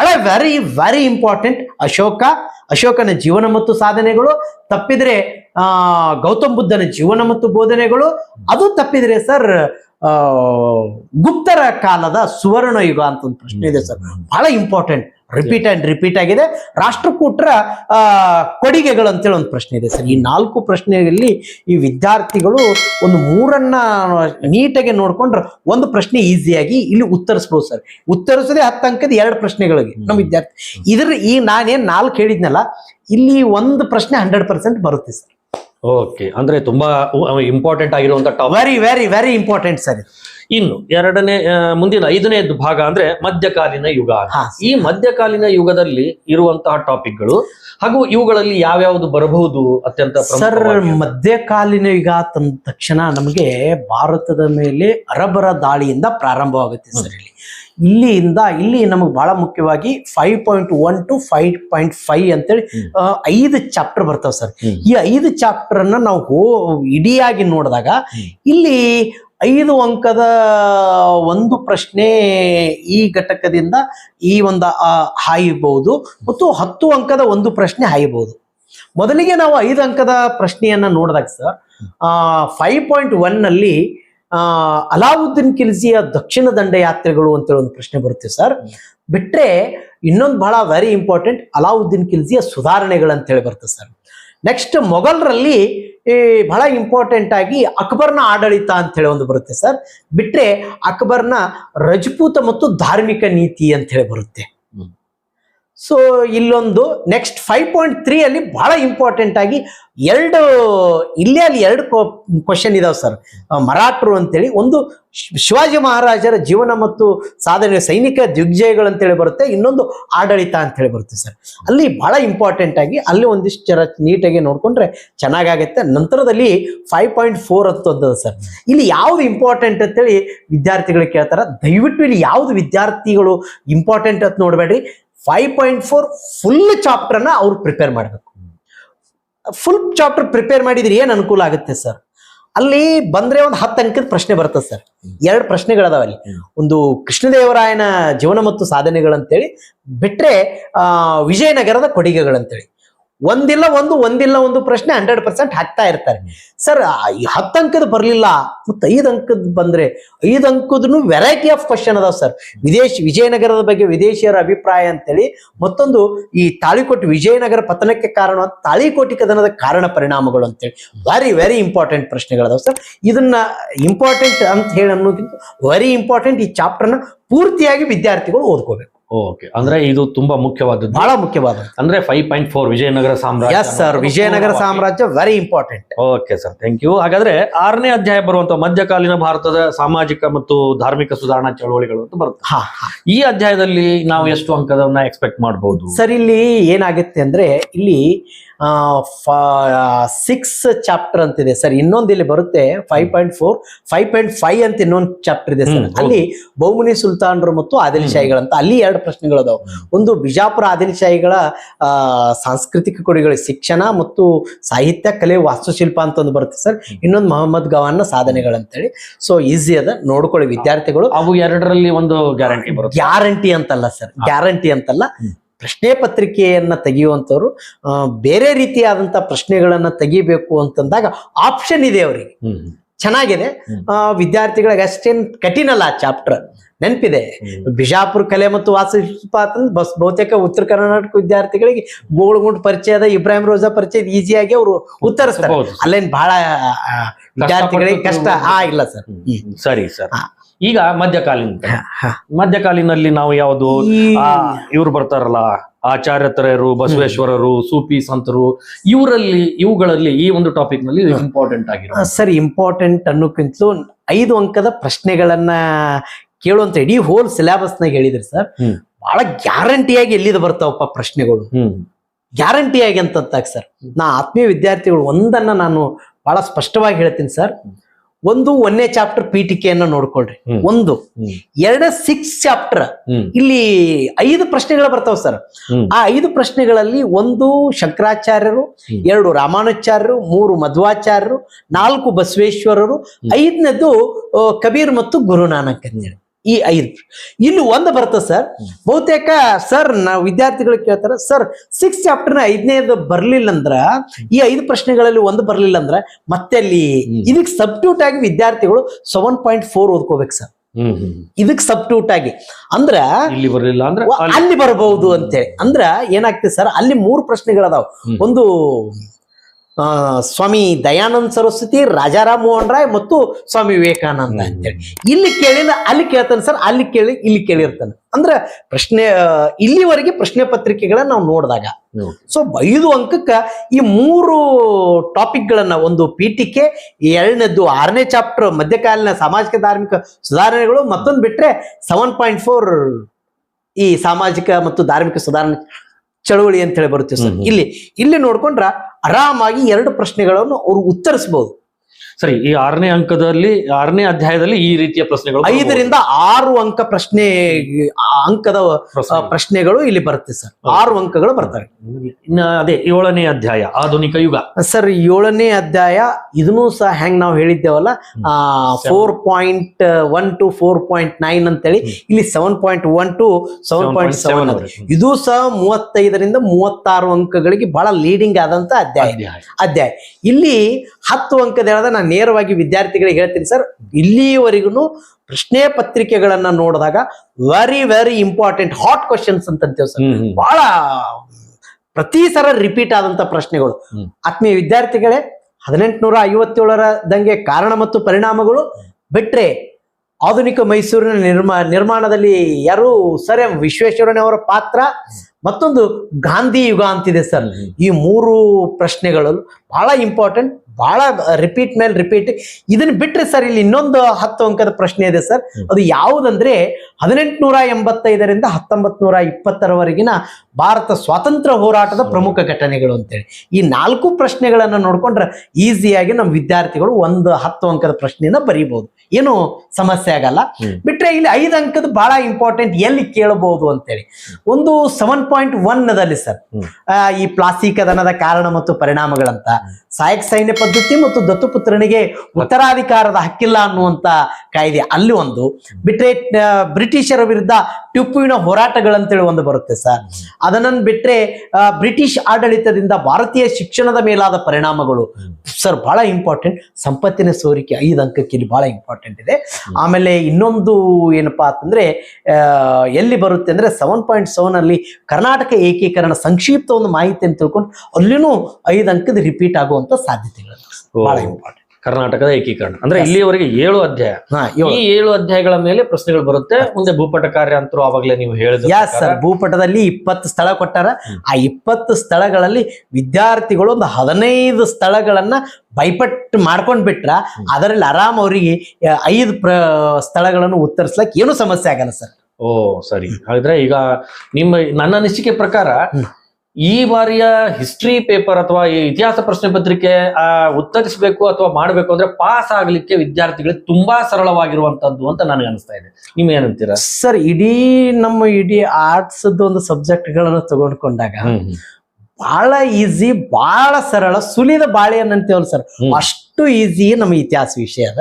ಹಳೆ ವೆರಿ ವೆರಿ ಇಂಪಾರ್ಟೆಂಟ್ ಅಶೋಕ. ಅಶೋಕನ ಜೀವನ ಮತ್ತು ಸಾಧನೆಗಳು ತಪ್ಪಿದ್ರೆ ಆ ಗೌತಮ್ ಬುದ್ಧನ ಜೀವನ ಮತ್ತು ಬೋಧನೆಗಳು ಅದು ತಪ್ಪಿದ್ರೆ ಸರ್ ಆ ಗುಪ್ತರ ಕಾಲದ ಸುವರ್ಣ ಯುಗ ಅಂತ ಒಂದು ಪ್ರಶ್ನೆ ಇದೆ ಸರ್ ಬಹಳ ಇಂಪಾರ್ಟೆಂಟ್ ರಿಪೀಟ್ ಅಂಡ್ ರಿಪೀಟ್ ಆಗಿದೆ. ರಾಷ್ಟ್ರಕೂಟರ ಕೊಡುಗೆಗಳು ಅಂತೇಳಿ ಒಂದು ಪ್ರಶ್ನೆ ಇದೆ ಸರ್. ಈ ನಾಲ್ಕು ಪ್ರಶ್ನೆಯಲ್ಲಿ ಈ ವಿದ್ಯಾರ್ಥಿಗಳು ಒಂದು ಮೂರನ್ನ ನೀಟಾಗಿ ನೋಡ್ಕೊಂಡ್ರೆ ಒಂದು ಪ್ರಶ್ನೆ ಈಸಿಯಾಗಿ ಇಲ್ಲಿ ಉತ್ತರಿಸ್ಬೋದು ಸರ್. ಉತ್ತರಿಸೋದೇ ಹತ್ತು ಅಂಕದ ಎರಡು ಪ್ರಶ್ನೆಗಳಿಗೆ ನಮ್ಮ ವಿದ್ಯಾರ್ಥಿ. ಇದ್ರ ಈ ನಾನೇನು ನಾಲ್ಕು ಹೇಳಿದ್ನಲ್ಲ ಇಲ್ಲಿ ಒಂದು ಪ್ರಶ್ನೆ ಹಂಡ್ರೆಡ್ ಪರ್ಸೆಂಟ್ ಬರುತ್ತೆ ಸರ್. ಓಕೆ ಅಂದ್ರೆ ತುಂಬಾ ಇಂಪಾರ್ಟೆಂಟ್ ಆಗಿರುವಂತ very very very important sir ಇನ್ನು ಎರಡನೇ ಮುಂದಿನ ಐದನೇದು ಭಾಗ ಅಂದ್ರೆ ಮಧ್ಯಕಾಲೀನ ಯುಗ ಈ ಮಧ್ಯಕಾಲೀನ ಯುಗದಲ್ಲಿ ಇರುವಂತಹ ಟಾಪಿಕ್ಗಳು ಹಾಗೂ ಇವುಗಳಲ್ಲಿ ಯಾವ್ಯಾವುದು ಬರಬಹುದು ಅತ್ಯಂತ ಸರ್ ಮಧ್ಯಕಾಲೀನ ಯುಗ ತಂದ ತಕ್ಷಣ ನಮಗೆ ಭಾರತದ ಮೇಲೆ ಅರಬರ ದಾಳಿಯಿಂದ ಪ್ರಾರಂಭವಾಗುತ್ತೆ ಸರ್ ಇಲ್ಲಿ. ಇಲ್ಲಿಯಿಂದ ಇಲ್ಲಿ ನಮಗೆ ಬಹಳ ಮುಖ್ಯವಾಗಿ five point one to five point five ಅಂತೇಳಿ ಐದು ಚಾಪ್ಟರ್ ಬರ್ತಾವ ಸರ್. ಈ ಐದು ಚಾಪ್ಟರ್ ಅನ್ನ ನಾವು ಇಡಿಯಾಗಿ ನೋಡಿದಾಗ ಇಲ್ಲಿ ಐದು ಅಂಕದ ಒಂದು ಪ್ರಶ್ನೆ ಈ ಘಟಕದಿಂದ ಈ ಒಂದು ಹಾಯಬಹುದು ಮತ್ತು ಹತ್ತು ಅಂಕದ ಒಂದು ಪ್ರಶ್ನೆ ಹಾಯಬಹುದು ಮೊದಲಿಗೆ ನಾವು ಐದು ಅಂಕದ ಪ್ರಶ್ನೆಯನ್ನ ನೋಡಿದಾಗ ಸರ್ ಫೈವ್ ಪಾಯಿಂಟ್ ಒನ್ನಲ್ಲಿ ಅಲಾವುದ್ದೀನ್ ಖಿಲ್ಜಿಯ ದಕ್ಷಿಣ ದಂಡಯಾತ್ರೆಗಳು ಅಂತೇಳಿ ಒಂದು ಪ್ರಶ್ನೆ ಬರುತ್ತೆ ಸರ್. ಬಿಟ್ರೆ ಇನ್ನೊಂದು ಬಹಳ ವೆರಿ ಇಂಪಾರ್ಟೆಂಟ್ ಅಲಾವುದ್ದೀನ್ ಖಿಲ್ಜಿಯ ಸುಧಾರಣೆಗಳಂತೇಳಿ ಬರುತ್ತೆ ಸರ್. ನೆಕ್ಸ್ಟ್ ಮೊಘಲರಲ್ಲಿ ಈ ಬಹಳ ಇಂಪಾರ್ಟೆಂಟ್ ಆಗಿ ಅಕ್ಬರ್ನ ಆಡಳಿತ ಅಂತ ಹೇಳಿ ಒಂದು ಬರುತ್ತೆ ಸರ್ ಬಿಟ್ರೆ ಅಕ್ಬರ್ನ ರಜಪೂತ ಮತ್ತು ಧಾರ್ಮಿಕ ನೀತಿ ಅಂತ ಹೇಳಿ ಬರುತ್ತೆ. ಸೊ ಇಲ್ಲೊಂದು ನೆಕ್ಸ್ಟ್ ಫೈವ್ ಪಾಯಿಂಟ್ ತ್ರೀ ಅಲ್ಲಿ ಬಹಳ ಇಂಪಾರ್ಟೆಂಟ್ ಆಗಿ ಎರಡು, ಇಲ್ಲೇ ಅಲ್ಲಿ ಎರಡು ಕ್ವಶನ್ ಇದಾವೆ ಸರ್ ಮರಾಠರು ಅಂತೇಳಿ ಒಂದು ಶಿವಾಜಿ ಮಹಾರಾಜರ ಜೀವನ ಮತ್ತು ಸಾಧನೆ, ಸೈನಿಕ ದಿಗ್ವಿಜಯಗಳು ಅಂತೇಳಿ ಬರುತ್ತೆ, ಇನ್ನೊಂದು ಆಡಳಿತ ಅಂತೇಳಿ ಬರುತ್ತೆ ಸರ್ ಅಲ್ಲಿ ಬಹಳ ಇಂಪಾರ್ಟೆಂಟ್ ಆಗಿ ಅಲ್ಲಿ ಒಂದಿಷ್ಟು ಜರ ನೀಟಾಗಿ ನೋಡಿಕೊಂಡ್ರೆ ಚೆನ್ನಾಗಾಗತ್ತೆ. ನಂತರದಲ್ಲಿ ಫೈವ್ ಪಾಯಿಂಟ್ ಫೋರ್ ಅಂತದ್ದು ಸರ್ ಇಲ್ಲಿ ಯಾವ್ದು ಇಂಪಾರ್ಟೆಂಟ್ ಅಂತೇಳಿ ವಿದ್ಯಾರ್ಥಿಗಳು ಕೇಳ್ತಾರೆ. ದಯವಿಟ್ಟು ಇಲ್ಲಿ ಯಾವ್ದು ವಿದ್ಯಾರ್ಥಿಗಳು ಇಂಪಾರ್ಟೆಂಟ್ ಅಂತ ನೋಡಬೇಡ್ರಿ. ಫೈವ್ ಪಾಯಿಂಟ್ ಫೋರ್ ಫುಲ್ ಚಾಪ್ಟರ್ನ ಅವ್ರು ಪ್ರಿಪೇರ್ ಮಾಡಬೇಕು. ಫುಲ್ ಚಾಪ್ಟರ್ ಪ್ರಿಪೇರ್ ಮಾಡಿದ್ರೆ ಏನು ಅನುಕೂಲ ಆಗುತ್ತೆ ಸರ್ ಅಲ್ಲಿ ಬಂದ್ರೆ ಒಂದು ಹತ್ತು ಅಂಕದ ಪ್ರಶ್ನೆ ಬರ್ತದೆ ಸರ್ ಎರಡು ಪ್ರಶ್ನೆಗಳದಾವ ಅಲ್ಲಿ. ಒಂದು ಕೃಷ್ಣದೇವರಾಯನ ಜೀವನ ಮತ್ತು ಸಾಧನೆಗಳಂತೇಳಿ ಬಿಟ್ರೆ ವಿಜಯನಗರದ ಕೊಡುಗೆಗಳಂತೇಳಿ. ಒಂದಿಲ್ಲ ಒಂದು ಒಂದಿಲ್ಲ ಒಂದು ಪ್ರಶ್ನೆ ಹಂಡ್ರೆಡ್ ಪರ್ಸೆಂಟ್ ಹಾಕ್ತಾ ಇರ್ತಾರೆ. ಸರ್ ಹತ್ತು ಅಂಕದ ಬರಲಿಲ್ಲ. ಮತ್ತು ಐದು ಅಂಕದ ಬಂದ್ರೆ, ಐದು ಅಂಕದ್ನು ವೆರೈಟಿ ಆಫ್ ಕ್ವಶನ್ ಅದಾವ ಸರ್ ವಿದೇಶಿ, ವಿಜಯನಗರದ ಬಗ್ಗೆ ವಿದೇಶಿಯರ ಅಭಿಪ್ರಾಯ ಅಂತೇಳಿ ಮತ್ತೊಂದು ಈ ತಾಳಿಕೋಟೆ ವಿಜಯನಗರ ಪತನಕ್ಕೆ ಕಾರಣ ತಾಳಿಕೋಟಿ ಕದನದ ಕಾರಣ ಪರಿಣಾಮಗಳು ಅಂತೇಳಿ ವೆರಿ ವೆರಿ ಇಂಪಾರ್ಟೆಂಟ್ ಪ್ರಶ್ನೆಗಳದಾವ ಸರ್ ಇದನ್ನ ಇಂಪಾರ್ಟೆಂಟ್ ಅಂತ ಹೇಳಿ ಅನ್ನೋದಕ್ಕಿಂತ ವೆರಿ ಇಂಪಾರ್ಟೆಂಟ್ ಈ ಚಾಪ್ಟರ್ನ ಪೂರ್ತಿಯಾಗಿ ವಿದ್ಯಾರ್ಥಿಗಳು ಓದ್ಕೋಬೇಕು. ಓಕೆ. ಅಂದ್ರೆ ಇದು ತುಂಬಾ ಮುಖ್ಯವಾದದ್ದು. ಬಹಳ ಮುಖ್ಯವಾದ ಅಂದ್ರೆ ಫೈವ್ ಪಾಯಿಂಟ್ ಫೋರ್ ವಿಜಯನಗರ ಸಾಮ್ರಾಜ್ಯ ಎಸ್ ಸರ್ ವಿಜಯನಗರ ಸಾಮ್ರಾಜ್ಯ very important okay sir thank you ಹಾಗಾದ್ರೆ ಆರನೇ ಅಧ್ಯಾಯ ಬರುವಂತ ಮಧ್ಯಕಾಲೀನ ಭಾರತದ ಸಾಮಾಜಿಕ ಮತ್ತು ಧಾರ್ಮಿಕ ಸುಧಾರಣಾ ಚಳವಳಿಗಳು ಅಂತ ಬರುತ್ತೆ. ಹಾ ಈ ಅಧ್ಯಾಯದಲ್ಲಿ ನಾವು ಎಷ್ಟು ಅಂಕದನ್ನ ಎಕ್ಸ್ಪೆಕ್ಟ್ ಮಾಡಬಹುದು ಸರ್ ಇಲ್ಲಿ ಏನಾಗುತ್ತೆ ಅಂದ್ರೆ ಇಲ್ಲಿ ಸಿಕ್ಸ್ ಚಾಪ್ಟರ್ ಅಂತಿದೆ ಸರ್. ಇನ್ನೊಂದು ಇಲ್ಲಿ ಬರುತ್ತೆ. Five point four five point five ಅಂತ ಇನ್ನೊಂದು ಚಾಪ್ಟರ್ ಇದೆ ಸರ್. ಅಲ್ಲಿ ಬಹುಮುನಿ ಸುಲ್ತಾನರು ಮತ್ತು ಆದಿಲ್ ಅಂತ. ಅಲ್ಲಿ ಎರಡು ಪ್ರಶ್ನೆಗಳು ಅದಾವ. ಒಂದು ಬಿಜಾಪುರ ಆದಿಲ್ ಶಾಹಿಗಳ ಆ, ಸಾಂಸ್ಕೃತಿಕ ಕೊಡುಗೆಗಳು ಶಿಕ್ಷಣ ಮತ್ತು ಸಾಹಿತ್ಯ ಕಲೆ ವಾಸ್ತುಶಿಲ್ಪ ಅಂತ ಒಂದು ಬರುತ್ತೆ ಸರ್. ಇನ್ನೊಂದು ಮೊಹಮ್ಮದ್ ಗವಾನ್ನ ಸಾಧನೆಗಳಂತೇಳಿ ಸೊ ಈಸಿ ಅದ. ನೋಡ್ಕೊಳ್ಳಿ ವಿದ್ಯಾರ್ಥಿಗಳು. ಅವು ಎರಡರಲ್ಲಿ ಒಂದು ಗ್ಯಾರಂಟಿ ಬರುತ್ತೆ. ಗ್ಯಾರಂಟಿ ಅಂತಲ್ಲ ಸರ್. ಗ್ಯಾರಂಟಿ ಅಂತಲ್ಲ. ಪ್ರಶ್ನೆ ಪತ್ರಿಕೆಯನ್ನ ತೆಗೆಯುವಂಥವ್ರು ಬೇರೆ ರೀತಿಯಾದಂಥ ಪ್ರಶ್ನೆಗಳನ್ನ ತೆಗಿಬೇಕು ಅಂತಂದಾಗ ಆಪ್ಷನ್ ಇದೆ ಅವರಿಗೆ. ಚೆನ್ನಾಗಿದೆ. ವಿದ್ಯಾರ್ಥಿಗಳಿಗೆ ಅಷ್ಟೇನ್ ಕಠಿಣ ಅಲ್ಲ ಆ ಚಾಪ್ಟರ್ ನೆನಪಿದೆ. ಬಿಜಾಪುರ ಕಲೆ ಮತ್ತು ವಾಸ್ತುಶಿಲ್ಪ ಅಂತಂದ್ರೆ ಬಸ್ ಬಹುತೇಕ ಉತ್ತರ ಕರ್ನಾಟಕ ವಿದ್ಯಾರ್ಥಿಗಳಿಗೆ ಗೋಳಗುಂಡ್ ಪರಿಚಯದ ಇಬ್ರಾಹಿಂ ರೋಜಾ ಪರಿಚಯ ಈಸಿಯಾಗಿ ಅವರು ಉತ್ತರಿಸ್ತಾರೆ. ಅಲ್ಲೇನು ಬಹಳ ವಿದ್ಯಾರ್ಥಿಗಳಿಗೆ ಕಷ್ಟ. ಆ ಇಲ್ಲ ಸರ್. ಸರಿ ಸರ್. ಈಗ ಮಧ್ಯಕಾಲೀನ. ಮಧ್ಯಕಾಲೀನಲ್ಲಿ ನಾವು ಯಾವುದು? ಆ ಇವ್ರು ಬರ್ತಾರಲ್ಲ ಆಚಾರ್ಯತರರು ಬಸವೇಶ್ವರರು ಸೂಪಿ ಸಂತರು ಇವರಲ್ಲಿ ಇವುಗಳಲ್ಲಿ ಈ ಒಂದು ಟಾಪಿಕ್ನಲ್ಲಿ ಇಂಪಾರ್ಟೆಂಟ್ ಆಗಿರೋ ಸರ್ ಇಂಪಾರ್ಟೆಂಟ್ ಅನ್ನೋಕ್ಕಿಂತಲೂ ಐದು ಅಂಕದ ಪ್ರಶ್ನೆಗಳನ್ನ ಕೇಳುವಂತ ಇಡೀ ಹೋಲ್ ಸಿಲೆಬಸ್ನಾಗ ಹೇಳಿದ್ರಿ ಸರ್. ಬಹಳ ಗ್ಯಾರಂಟಿಯಾಗಿ ಎಲ್ಲಿದ ಬರ್ತಾವಪ್ಪ ಪ್ರಶ್ನೆಗಳು? ಹ್ಮ್. ಗ್ಯಾರಂಟಿಯಾಗಿ ಅಂತಂತಾಗ ಸರ್ ನಾ ಆತ್ಮೀಯ ವಿದ್ಯಾರ್ಥಿಗಳು ಒಂದನ್ನ ನಾನು ಬಹಳ ಸ್ಪಷ್ಟವಾಗಿ ಹೇಳ್ತೀನಿ ಸರ್ ಒಂದು ಒಂದನೇ ಚಾಪ್ಟರ್ ಪೀಠಿಕೆಯನ್ನ ನೋಡ್ಕೊಳ್ರಿ. ಒಂದು. ಎರಡ ಸಿಕ್ಸ್ ಚಾಪ್ಟರ್ ಇಲ್ಲಿ ಐದು ಪ್ರಶ್ನೆಗಳು ಬರ್ತಾವ ಸರ್ ಆ ಐದು ಪ್ರಶ್ನೆಗಳಲ್ಲಿ ಒಂದು ಶಂಕರಾಚಾರ್ಯರು ಎರಡು ರಾಮಾನುಚಾರ್ಯರು ಮೂರು ಮಧ್ವಾಚಾರ್ಯರು ನಾಲ್ಕು ಬಸವೇಶ್ವರರು ಐದನೇದು ಕಬೀರ್ ಮತ್ತು ಗುರುನಾನಕ್ ಅಂತೇಳಿ ಈ ಐದು. ಇಲ್ಲಿ ಒಂದು ಬರ್ತದೆ ಸರ್. ಬಹುತೇಕ ಸರ್ ನಾವು ವಿದ್ಯಾರ್ಥಿಗಳು ಕೇಳ್ತಾರೆ ಸರ್ ಸಿಕ್ಸ್ ಚಾಪ್ಟರ್ನ ಐದನೇದು ಬರ್ಲಿಲ್ಲ ಅಂದ್ರ ಈ ಐದು ಪ್ರಶ್ನೆಗಳಲ್ಲಿ ಒಂದು ಬರ್ಲಿಲ್ಲ ಅಂದ್ರ ಮತ್ತೆ ಅಲ್ಲಿ. ಇದಕ್ಕೆ ಸಬ್ಟ್ಯೂಟ್ ಆಗಿ ವಿದ್ಯಾರ್ಥಿಗಳು ಸೆವೆನ್ ಪಾಯಿಂಟ್ ಫೋರ್ ಓದ್ಕೋಬೇಕು ಸರ್. ಇದಕ್ಕೆ ಸಬ್ಟ್ಯೂಟ್ ಆಗಿ. ಅಂದ್ರ ಇಲ್ಲಿ ಬರಲಿಲ್ಲ ಅಂದ್ರೆ ಅಲ್ಲಿ- ಬರಬಹುದು ಅಂತೇಳಿ. ಅಂದ್ರ ಏನಾಗ್ತದೆ ಸರ್ ಅಲ್ಲಿ ಮೂರು ಪ್ರಶ್ನೆಗಳದಾವ್. ಒಂದು ಸ್ವಾಮಿ ದಯಾನಂದ ಸರಸ್ವತಿ ರಾಜಾರಾಮ್ ಮೋಹನ್ ರಾಯ್ ಮತ್ತು ಸ್ವಾಮಿ ವಿವೇಕಾನಂದ ಅಂತೇಳಿ. ಇಲ್ಲಿ ಕೇಳಿದ ಅಲ್ಲಿ ಕೇಳ್ತಾನೆ ಸರ್ ಅಲ್ಲಿ ಕೇಳಿ ಇಲ್ಲಿ ಕೇಳಿರ್ತಾನೆ. ಅಂದ್ರೆ ಪ್ರಶ್ನೆ ಇಲ್ಲಿವರೆಗೆ ಪ್ರಶ್ನೆ ಪತ್ರಿಕೆಗಳನ್ನ ನಾವು ನೋಡಿದಾಗ. ಸೊ ಐದು ಅಂಕಕ್ಕೆ ಈ ಮೂರು ಟಾಪಿಕ್ ಗಳನ್ನ ಒಂದು ಪೀಠಿಕೆ ಎರಡನೇದ್ದು ಆರನೇ ಚಾಪ್ಟರ್ ಮಧ್ಯಕಾಲೀನ ಸಾಮಾಜಿಕ ಧಾರ್ಮಿಕ ಸುಧಾರಣೆಗಳು ಮತ್ತೊಂದು ಬಿಟ್ರೆ ಸೆವೆನ್ ಪಾಯಿಂಟ್ ಫೋರ್ ಈ ಸಾಮಾಜಿಕ ಮತ್ತು ಧಾರ್ಮಿಕ ಸುಧಾರಣೆ ಚಳವಳಿ ಅಂತ ಹೇಳಿ ಬರುತ್ತೆ ಸರ್. ಇಲ್ಲಿ ಇಲ್ಲಿ ನೋಡ್ಕೊಂಡ್ರ ಆರಾಮಾಗಿ ಎರಡು ಪ್ರಶ್ನೆಗಳನ್ನು ಅವ್ರು ಉತ್ತರಿಸಬಹುದು ಸರಿ ಈ ಆರನೇ ಅಂಕದಲ್ಲಿ ಆರನೇ ಅಧ್ಯಾಯದಲ್ಲಿ ಈ ರೀತಿಯ ಪ್ರಶ್ನೆಗಳು. ಐದರಿಂದ ಆರು ಅಂಕ ಪ್ರಶ್ನೆ ಅಂಕದ ಪ್ರಶ್ನೆಗಳು. ಇಲ್ಲಿ ಬರುತ್ತೆ ಸರ್. ಆರು ಅಂಕಗಳು ಬರ್ತವೆ ಇನ್ನ ಅದೇ ಏಳನೇ ಅಧ್ಯಾಯ ಆಧುನಿಕ ಯುಗ. ಸರ್ ಏಳನೇ ಅಧ್ಯಾಯ ಇದನ್ನೂ ಸಹ ಹೆಂಗ್ ನಾವು ಹೇಳಿದ್ದೇವಲ್ಲ four point one to four point nine ಅಂತೇಳಿ ಇಲ್ಲಿ seven point one to seven point seven. ಇದು ಸಹ ಮೂವತ್ತೈದರಿಂದ ಮೂವತ್ತಾರು ಅಂಕಗಳಿಗೆ ಬಹಳ ಲೀಡಿಂಗ್ ಆದಂತ ಅಧ್ಯಾಯ. ಅಧ್ಯಾಯ. ಅಧ್ಯಾಯ. ಇಲ್ಲಿ ಹತ್ತು ಅಂಕದ ಹೇಳಿದ್ರೆ ನಾನು ನೇರವಾಗಿ ವಿದ್ಯಾರ್ಥಿಗಳಿಗೆ ಹೇಳ್ತೀನಿ ಸರ್ ಇಲ್ಲಿಯವರೆಗೂ ಪ್ರಶ್ನೆ ಪತ್ರಿಕೆಗಳನ್ನ ನೋಡಿದಾಗ very very important hot questions ಅಂತಂತೇವೆ sir. ಬಹಳ ಪ್ರತಿ ಸಲ ರಿಪೀಟ್ ಆದಂತ ಪ್ರಶ್ನೆಗಳು. ಆತ್ಮೀಯ ವಿದ್ಯಾರ್ಥಿಗಳೇ ಹದಿನೆಂಟುನೂರ ಐವತ್ತೇಳರ ದಂಗೆ ಕಾರಣ ಮತ್ತು ಪರಿಣಾಮಗಳು ಬಿಟ್ರೆ ಆಧುನಿಕ ಮೈಸೂರಿನ ನಿರ್ಮಾ ನಿರ್ಮಾಣದಲ್ಲಿ ಯಾರು ಸರ್ ಎಂ ವಿಶ್ವೇಶ್ವರಯ್ಯನವರ ಪಾತ್ರ ಮತ್ತೊಂದು ಗಾಂಧಿ ಯುಗ ಅಂತಿದೆ ಸರ್. ಈ ಮೂರು ಪ್ರಶ್ನೆಗಳು ಬಹಳ ಇಂಪಾರ್ಟೆಂಟ್ ಬಹಳ ರಿಪೀಟ್ ಮೇಲೆ ರಿಪೀಟ್ ಇದನ್ನ ಬಿಟ್ರೆ ಸರ್ ಇಲ್ಲಿ ಇನ್ನೊಂದು ಹತ್ತು ಅಂಕದ ಪ್ರಶ್ನೆ ಇದೆ ಸರ್. ಅದು ಯಾವುದಂದ್ರೆ ಹದಿನೆಂಟುನೂರ ಎಂಬತ್ತೈದರಿಂದ ಹತ್ತೊಂಬತ್ ನೂರ ಇಪ್ಪತ್ತರವರೆಗಿನ ಭಾರತ ಸ್ವಾತಂತ್ರ್ಯ ಹೋರಾಟದ ಪ್ರಮುಖ ಘಟನೆಗಳು ಅಂತೇಳಿ. ಈ ನಾಲ್ಕು ಪ್ರಶ್ನೆಗಳನ್ನ ನೋಡ್ಕೊಂಡ್ರೆ ಈಸಿಯಾಗಿ ನಮ್ಮ ವಿದ್ಯಾರ್ಥಿಗಳು ಒಂದು ಹತ್ತು ಅಂಕದ ಪ್ರಶ್ನೆಯನ್ನ ಬರೀಬಹುದು ಏನು ಸಮಸ್ಯೆ ಆಗಲ್ಲ. ಬಿಟ್ರೆ ಇಲ್ಲಿ ಐದು ಅಂಕದ ಬಹಳ ಇಂಪಾರ್ಟೆಂಟ್ ಎಲ್ಲಿ ಕೇಳಬಹುದು ಅಂತೇಳಿ. ಒಂದು ಸೆವೆನ್ ಪಾಯಿಂಟ್ ಒನ್ ಅದಲ್ಲಿ ಸರ್ ಈ ಪ್ಲಾಸ್ಟಿಕ್ ಕಾರಣ ಮತ್ತು ಪರಿಣಾಮಗಳಂತ. ಸಾಯಕ್ ಸೈನ್ಯ ಪದ್ಧತಿ ಮತ್ತು ದತ್ತುಪುತ್ರನಿಗೆ ಉತ್ತರಾಧಿಕಾರದ ಹಕ್ಕಿಲ್ಲ ಅನ್ನುವಂತ ಕಾಯ್ದೆ. ಅಲ್ಲಿ ಒಂದು. ಬಿಟ್ರೆ ಬ್ರಿಟಿಷರ ವಿರುದ್ಧ ಟಿಪ್ಪುವಿನ ಹೋರಾಟಗಳಂತೇಳಿ ಒಂದು ಬರುತ್ತೆ ಸರ್. ಅದನ್ನ ಬಿಟ್ರೆ ಬ್ರಿಟಿಷ್ ಆಡಳಿತದಿಂದ ಭಾರತೀಯ ಶಿಕ್ಷಣದ ಮೇಲಾದ ಪರಿಣಾಮಗಳು. ಸರ್, ಬಹಳ ಇಂಪಾರ್ಟೆಂಟ್ ಸಂಪತ್ತಿನ ಸೋರಿಕೆ ಐದು ಅಂಕಕ್ಕೆ ಇಲ್ಲಿ ಬಹಳ ಇಂಪಾರ್ಟೆಂಟ್ ಇದೆ. ಆಮೇಲೆ ಇನ್ನೊಂದು ಏನಪ್ಪಾ ಅಂತಂದ್ರೆ ಎಲ್ಲಿ ಬರುತ್ತೆ ಅಂದ್ರೆ ಸೆವೆನ್ ಪಾಯಿಂಟ್ ಸೆವೆನ್ ಅಲ್ಲಿ ಕರ್ನಾಟಕ ಏಕೀಕರಣ ಸಂಕ್ಷಿಪ್ತ ಒಂದು ಮಾಹಿತಿಯನ್ನು ತಿಳ್ಕೊಂಡು ಅಲ್ಲಿನೂ ಐದು ಅಂಕದ ರಿಪೀಟ್ ಆಗುವಂತ ಸಾಧ್ಯತೆಗಳು. ಬಹಳ ಇಂಪಾರ್ಟೆಂಟ್ ಕರ್ನಾಟಕದ ಏಕೀಕರಣ. ಅಂದ್ರೆ ಇಲ್ಲಿಯವರೆಗೆ ಏಳು ಅಧ್ಯಾಯ. ಈ ಏಳು ಅಧ್ಯಾಯಗಳ ಮೇಲೆ ಪ್ರಶ್ನೆಗಳು ಬರುತ್ತೆ. ಮುಂದೆ ಭೂಪಟ ಕಾರ್ಯ ಅಂತರೂ ಆವಾಗಲೇ ನೀವು ಹೇಳಿದ್ರೆ ಯಾ ಸರ್ ಭೂಪಟದಲ್ಲಿ ಇಪ್ಪತ್ತು ಸ್ಥಳ ಕೊಟ್ಟಾರ. ಆ ಇಪ್ಪತ್ತು ಸ್ಥಳಗಳಲ್ಲಿ ವಿದ್ಯಾರ್ಥಿಗಳು ಒಂದು ಹದಿನೈದು ಸ್ಥಳಗಳನ್ನ ಬೈಪಟ್ ಮಾಡ್ಕೊಂಡ್ ಬಿಟ್ರ ಅದರಲ್ಲಿ ಆರಾಮ್ ಅವರಿಗೆ ಐದು ಪ್ರ ಸ್ಥಳಗಳನ್ನು ಉತ್ತರಿಸ್ಲಕ್ ಏನು ಸಮಸ್ಯೆ ಆಗಲ್ಲ ಸರ್ ಓ ಸರಿ. ಹಾಗಾದ್ರೆ ಈಗ ನಿಮ್ಮ ನನ್ನ ಅನಿಸಿಕೆ ಪ್ರಕಾರ. ಈ ಬಾರಿಯ ಹಿಸ್ಟ್ರಿ ಪೇಪರ್ ಅಥವಾ ಈ ಇತಿಹಾಸ ಪ್ರಶ್ನೆ ಪತ್ರಿಕೆ ಆ, ಉತ್ತರಿಸಬೇಕು ಅಥವಾ ಮಾಡಬೇಕು ಅಂದ್ರೆ ಪಾಸ್ ಆಗ್ಲಿಕ್ಕೆ ವಿದ್ಯಾರ್ಥಿಗಳಿಗೆ ತುಂಬಾ ಸರಳವಾಗಿರುವಂತದ್ದು ಅಂತ ನನಗೆ ಅನಿಸ್ತಾ ಇದೆ. ನಿಮ್ ಏನಂತೀರಾ ಸರ್ ಇಡೀ ನಮ್ಮ ಇಡೀ ಆರ್ಟ್ಸ್ ಒಂದು ಸಬ್ಜೆಕ್ಟ್ಗಳನ್ನು ತಗೊಂಡ್ಕೊಂಡಾಗ ಬಹಳ ಈಸಿ ಬಹಳ ಸರಳ ಸುಲಿದ ಬಾಳೆಹಣ್ಣು ಅಂತೀವಲ್ಲ ಸರ್. ಅಷ್ಟು ಈಸಿ ನಮ್ಮ ಇತಿಹಾಸ ವಿಷಯ ಅದ.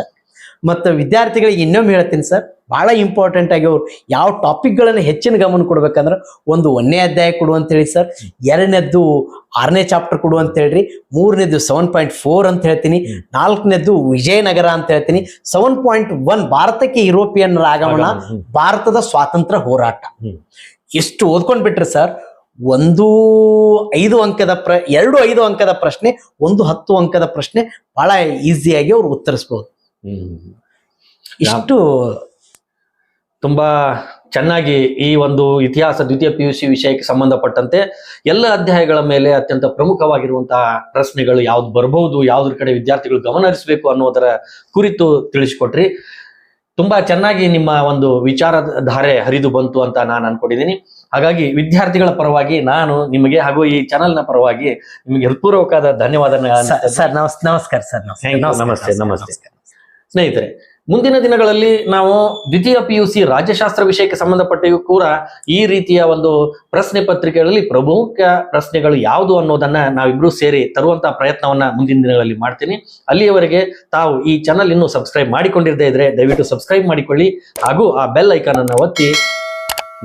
ಮತ್ತು ವಿದ್ಯಾರ್ಥಿಗಳಿಗೆ ಇನ್ನೊಮ್ಮೆ ಹೇಳ್ತೀನಿ ಸರ್ ಬಹಳ ಇಂಪಾರ್ಟೆಂಟ್ ಆಗಿ ಅವರು ಯಾವ ಟಾಪಿಕ್ಗಳನ್ನು ಹೆಚ್ಚಿನ ಗಮನ ಕೊಡ್ಬೇಕಂದ್ರೆ ಒಂದು ಒಂದನೇ ಅಧ್ಯಾಯ ಕೊಡು ಅಂತೇಳಿ ಸರ್ ಎರಡನೇದ್ದು ಆರನೇ ಚಾಪ್ಟರ್ ಕೊಡು ಅಂತ ಹೇಳ್ರಿ ಮೂರನೇದು ಸೆವೆನ್ ಪಾಯಿಂಟ್ ಫೋರ್ ಅಂತ ಹೇಳ್ತೀನಿ. ನಾಲ್ಕನೇದ್ದು ವಿಜಯನಗರ ಅಂತ ಹೇಳ್ತೀನಿ. ಸೆವೆನ್ ಪಾಯಿಂಟ್ ಒನ್ ಭಾರತಕ್ಕೆ ಯುರೋಪಿಯನ್ ಆಗಮನ ಭಾರತದ ಸ್ವಾತಂತ್ರ್ಯ ಹೋರಾಟ. ಎಷ್ಟು ಓದ್ಕೊಂಡ್ ಬಿಟ್ರೆ ಸರ್ ಒಂದು ಐದು ಅಂಕದ ಪ್ರ ಎರಡು ಐದು ಅಂಕದ ಪ್ರಶ್ನೆ ಒಂದು ಹತ್ತು ಅಂಕದ ಪ್ರಶ್ನೆ ಬಹಳ ಈಸಿಯಾಗಿ ಅವ್ರು ಉತ್ತರಿಸ್ಬೋದು. ಇಷ್ಟು ತುಂಬಾ ಚೆನ್ನಾಗಿ ಈ ಒಂದು ಇತಿಹಾಸ ದ್ವಿತೀಯ ಪಿ ಯು ಸಿ ವಿಷಯಕ್ಕೆ ಸಂಬಂಧಪಟ್ಟಂತೆ ಎಲ್ಲ ಅಧ್ಯಾಯಗಳ ಮೇಲೆ ಅತ್ಯಂತ ಪ್ರಮುಖವಾಗಿರುವಂತಹ ಪ್ರಶ್ನೆಗಳು ಯಾವ್ದು ಬರಬಹುದು ಯಾವ್ದ್ರ ಕಡೆ ವಿದ್ಯಾರ್ಥಿಗಳು ಗಮನ ಹರಿಸಬೇಕು ಅನ್ನೋದರ ಕುರಿತು ತಿಳಿಸ್ಕೊಟ್ರಿ. ತುಂಬಾ ಚೆನ್ನಾಗಿ ನಿಮ್ಮ ಒಂದು ವಿಚಾರಧಾರೆ ಹರಿದು ಬಂತು ಅಂತ ನಾನು ಅನ್ಕೊಂಡಿದ್ದೀನಿ ಹಾಗಾಗಿ ವಿದ್ಯಾರ್ಥಿಗಳ ಪರವಾಗಿ ನಾನು ನಿಮಗೆ ಹಾಗೂ ಈ ಚಾನೆಲ್ನ ಪರವಾಗಿ ನಿಮಗೆ ಹೃತ್ಪೂರ್ವಕವಾದ ಧನ್ಯವಾದ ನಮಸ್ಕಾರ ಸರ್ ನಮಸ್ತೆ, ನಮಸ್ತೆ. ಸ್ನೇಹಿತರೆ ಮುಂದಿನ ದಿನಗಳಲ್ಲಿ ನಾವು ದ್ವಿತೀಯ ಪಿ ಯು ಸಿ ರಾಜ್ಯಶಾಸ್ತ್ರ ವಿಷಯಕ್ಕೆ ಸಂಬಂಧಪಟ್ಟಿಯೂ ಕೂಡ ಈ ರೀತಿಯ ಒಂದು ಪ್ರಶ್ನೆ ಪತ್ರಿಕೆಗಳಲ್ಲಿ ಪ್ರಮುಖ ಪ್ರಶ್ನೆಗಳು ಯಾವುದು ಅನ್ನೋದನ್ನ ನಾವಿಬ್ರು ಸೇರಿ ತರುವಂತಹ ಪ್ರಯತ್ನವನ್ನ ಮುಂದಿನ ದಿನಗಳಲ್ಲಿ ಮಾಡ್ತೀನಿ. ಅಲ್ಲಿಯವರೆಗೆ ತಾವು ಈ ಚಾನಲ್ ಇನ್ನೂ ಸಬ್ಸ್ಕ್ರೈಬ್ ಮಾಡಿಕೊಂಡಿರದೇ ಇದ್ರೆ ದಯವಿಟ್ಟು ಸಬ್ಸ್ಕ್ರೈಬ್ ಮಾಡಿಕೊಳ್ಳಿ. ಹಾಗೂ ಆ ಬೆಲ್ ಐಕಾನ್ ಅನ್ನು ಒತ್ತಿ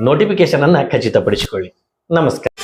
ನೋಟಿಫಿಕೇಶನ್ ಅನ್ನ ಖಚಿತಪಡಿಸಿಕೊಳ್ಳಿ. ನಮಸ್ಕಾರ.